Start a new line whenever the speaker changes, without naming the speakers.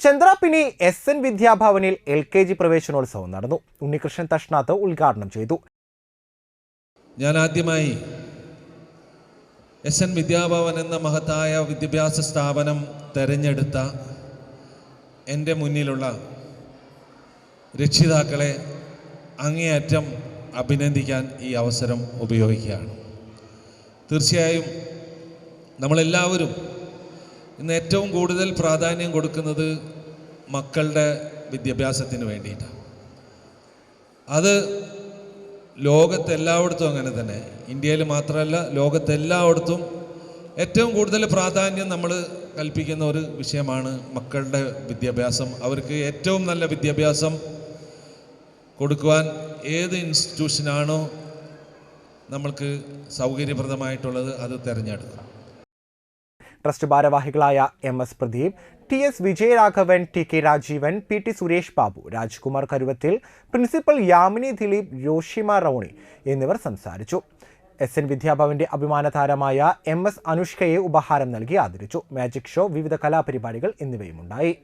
ചന്ദ്രാപ്പിനി S N വിദ്യാഭവനിൽ L K G പ്രവേശനോത്സവം നടന്നു. ഉണ്ണികൃഷ്ണൻ തഷ്ണാത്ത് ഉദ്ഘാടനം ചെയ്തു.
ഞാൻ ആദ്യമായി എസ് എൻ വിദ്യാഭവൻ എന്ന മഹത്തായ വിദ്യാഭ്യാസ സ്ഥാപനം തെരഞ്ഞെടുത്ത എന്റെ മുന്നിലുള്ള രക്ഷിതാക്കളെ അങ്ങേയറ്റം അഭിനന്ദിക്കാൻ ഈ അവസരം ഉപയോഗിക്കുകയാണ്. തീർച്ചയായും നമ്മളെല്ലാവരും ഇന്ന് ഏറ്റവും കൂടുതൽ പ്രാധാന്യം കൊടുക്കുന്നത് മക്കളുടെ വിദ്യാഭ്യാസത്തിന് വേണ്ടിയിട്ടാണ്. അത് ലോകത്തെല്ലായിടത്തും അങ്ങനെ തന്നെ. ഇന്ത്യയിൽ മാത്രമല്ല ലോകത്തെല്ലായിടത്തും ഏറ്റവും കൂടുതൽ പ്രാധാന്യം നമ്മൾ കൽപ്പിക്കുന്ന ഒരു വിഷയമാണ് മക്കളുടെ വിദ്യാഭ്യാസം. അവർക്ക് ഏറ്റവും നല്ല വിദ്യാഭ്യാസം കൊടുക്കുവാൻ ഏത് ഇൻസ്റ്റിറ്റ്യൂഷനാണോ നമ്മൾക്ക് സൗകര്യപ്രദമായിട്ടുള്ളത് അത് തിരഞ്ഞെടുക്കും
ട്രസ്റ്റ് ഭാരവാഹികളായ M S Pradeep T S Vijayaraghavan T K Rajeevan P T Suresh Babu Rajkumar Karuvathil principal Yamini Dileep Roshima റൌണി എന്നിവർ സംസാരിച്ചു. എസ് എൻ വിദ്യാഭവന്റെ അഭിമാന താരമായ എം എസ് അനുഷ്കയെ ഉപഹാരം നൽകി ആദരിച്ചു. മാജിക് ഷോ വിവിധ കലാപരിപാടികൾ എന്നിവയുമുണ്ടായി.